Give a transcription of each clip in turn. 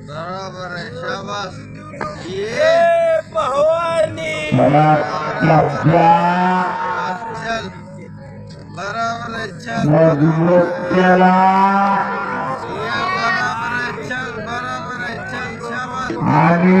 बरोबर आहे शाबास ये भवानी चल बरोबर आहे चल बरोबर आहे चल बरोबर आहे चल शाबास आणि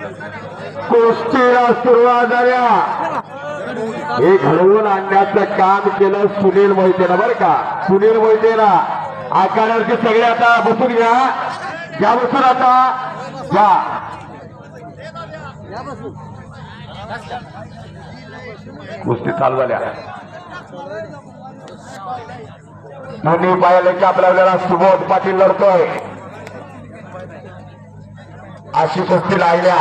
कुस्तीला सुरुवात झाल्या. हे घडवून आणण्याचं काम केलं सुनील मोहितेनं बरं का? सुनील मोहितेला आकाराचे सगळे आता बसून घ्या. घ्या बसून आता. घ्या. कुस्ती चालू झाल्या. दोन्ही पाहिलं की आपल्याला सुबोध पाटील लढतोय. अशी कुस्ती लागल्या.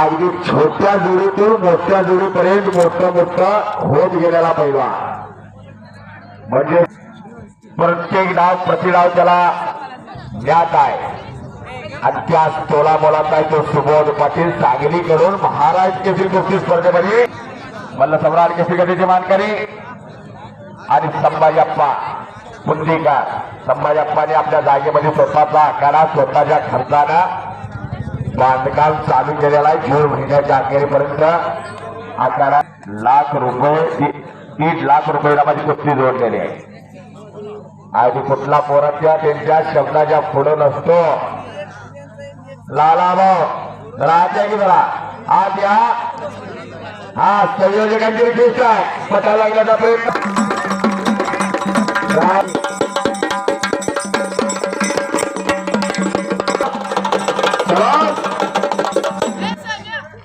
अगदी छोट्या जोडीतून मोठ्या जोडीपर्यंत मोठं मोठं होत गेलेला पहिला. म्हणजे प्रत्येक डाव प्रतिडाव त्याला ज्ञात आहे. आणि त्या तोला मोलाचा आहे तो सुबोध पाटील सांगलीकडून महाराज केसरी कुस्ती स्पर्धेमध्ये? मल्ल सम्राट केसरी गतीचे मानकरी? आणि संभाजप्पा पुंडीकर संभाजप्पाने आपल्या जागेमध्ये स्वतःचा आकारा स्वतःच्या खर्चानं बांधकाम चालू केलेला आहे. जून महिन्याच्या अखेरीपर्यंत आकारा लाख रुपये दीड लाख रुपये माझी कुस्ती जोडलेली आहे. आणि कुठला पोराच्या त्यांच्या शब्दाच्या पुढे नसतो. लाला भाऊ राहते की जरा? आज या. हा संयोजकांची रिक्वेस्ट आहे. पटा लागण्याचा प्रयत्न.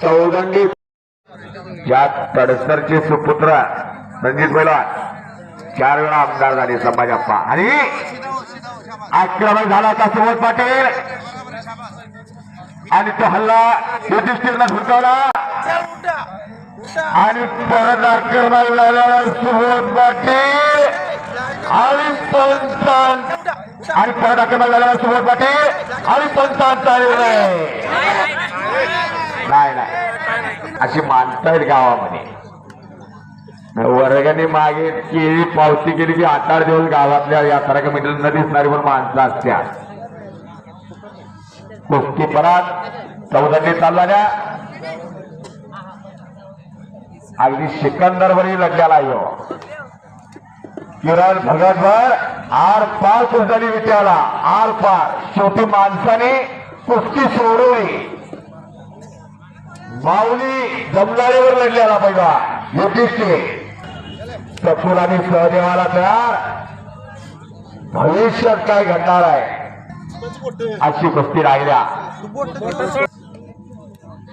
चौदंगी चला. या तडसरचे सुपुत्र रणजित पैलवान चार वेळा आमदार झाले संभाजप्पा. आणि आक्रमण झाला होता सुबोध पाटील. आणि तो हल्ला युधिष्ठिरनं झुकवला आणि परत आक्रमण झाला सुबोध पाटील. आणि पंचांत आणि परत आक्रमण झाल्यावर सुबोध पाटील. आणि पंचांचा निर्णय. नाही नाही. अशी माणसं आहेत गावामध्ये. वर्गाने मागे केली पावती केली की आठ आठ दिवस गावातल्या यात्रा कमिटीला न दिसणारी पण माणसं असत्या कुस्ती परत चौदाने चालणाऱ्या अगदी सिकंदरवरही लढलेला येऊ युवराज भगतभर आर पार कुस्ती विचारला आर पार. शेवटी माणसाने कुस्ती सोडवली. माऊली जमदारीवर लढलेला पहिला. युधिष्ठिर. सपूर आणि सहदेवाला तयार. भविष्यात काय घडणार आहे? अशी कुस्ती राहिल्या.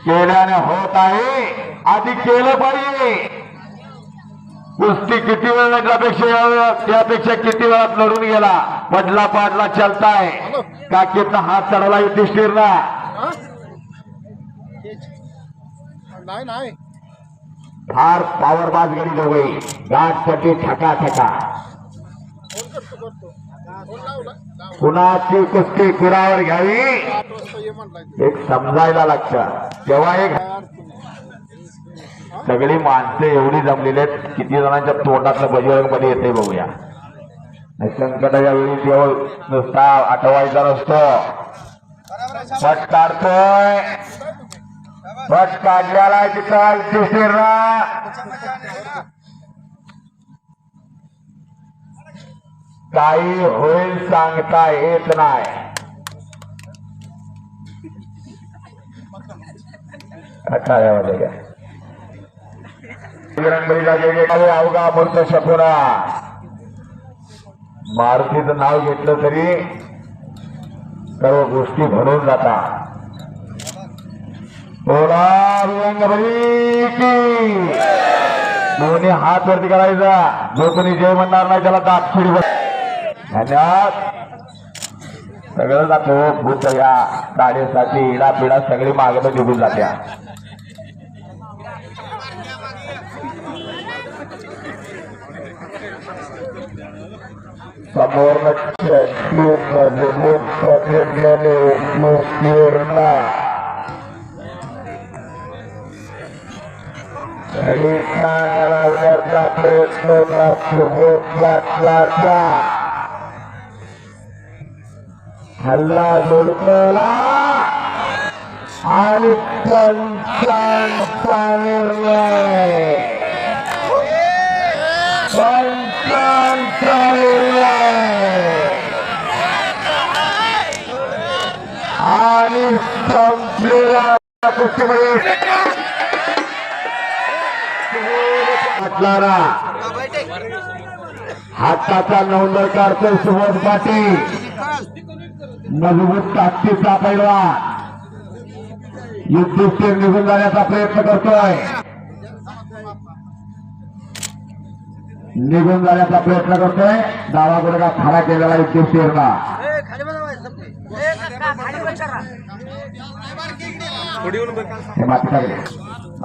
केल्याने होत आहे. आधी केलं पाहिजे. कुस्ती किती वेळ त्यापेक्षा त्यापेक्षा किती वेळात लढून गेला? पडला पाडला चालताय. काकीचा हात चढवला युधिष्ठिरला फार पॉवर बाज गडी दोघे गाठपट्टी ठका ठका. कुणाची कुस्ती कुणावर घ्यावी? एक समजायला लागतं. तेव्हा एक. सगळी माणसं एवढी जमलेली आहेत किती जणांच्या तोंडातलं बजरंगमध्ये येते बघूया. संकटाच्या वेळी जेव्हा नुसता आठवायचा नसतो. पट काढतोय. पट काढल्याला तिथं काही होईल सांगता येत नाही. अठाव्यामध्ये घ्या रंगबळीला गेले अवघा मूर्त शकुरा मारुतीचं नाव घेतलं तरी सर्व गोष्टी भरून जातात. बोला रंगबली दोन्ही हात वरती करायचा. जो कोणी जय म्हणणार नाही त्याला दात बस धन्यवाद. सगळं जातो भूत या. गाडीसाठी इडा पिडा सगळी मागणं निघून जात्या. समोर करण्याचा प्रयत्न लागला हल्ला दुर्बला आणि पंचांचा निर्णय पंचांचा आणि संपलेल्या कुस्तीमध्ये हाताचा नवंदर काढतो सुबोध पाटील. मजबूत ताकदीचा पैलवान युद्धस्थिर निघून जाण्याचा प्रयत्न करतोय. निघून जाण्याचा प्रयत्न करतोय. डावा गुडगा खाडा केलेला युद्धस्थिरला.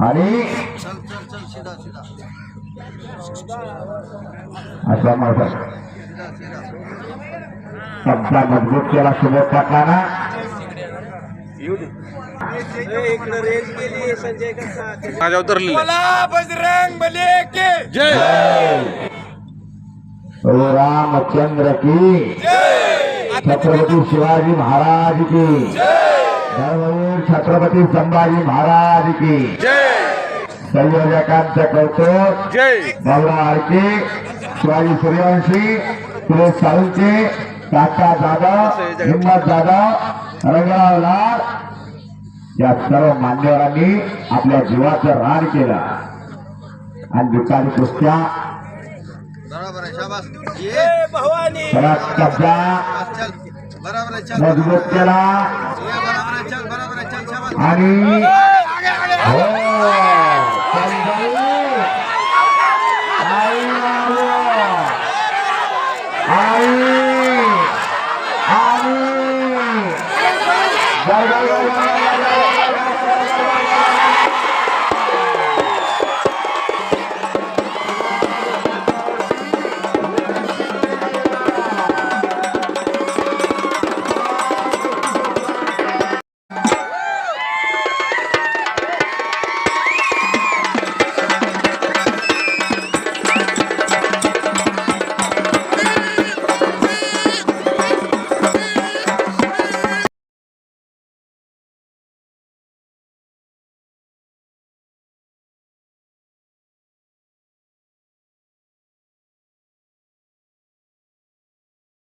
आणि चल चल चल सीधा सीधा अशा म्हणतात सीधा सीधा शब्दा मजबूत केला सुबोध पाटलाना माझ्या उतरलेले ओ रामचंद्र की. छत्रपती शिवाजी महाराज की। धर्मवीर छत्रपती संभाजी महाराज की। संयोजकांचं कौतुक बाबरा आळके शिवाजी सूर्यवंशी सुरेश साळुंके काका जाधव हिम्मत जाधव रंगराव लाड या सर्व मान्यवरांनी आपल्या जीवाचं रान केलं. आणि दुकानी कुस्त्या मजबूत केला. ये बराबर चल बराबर चल शाबाश आणि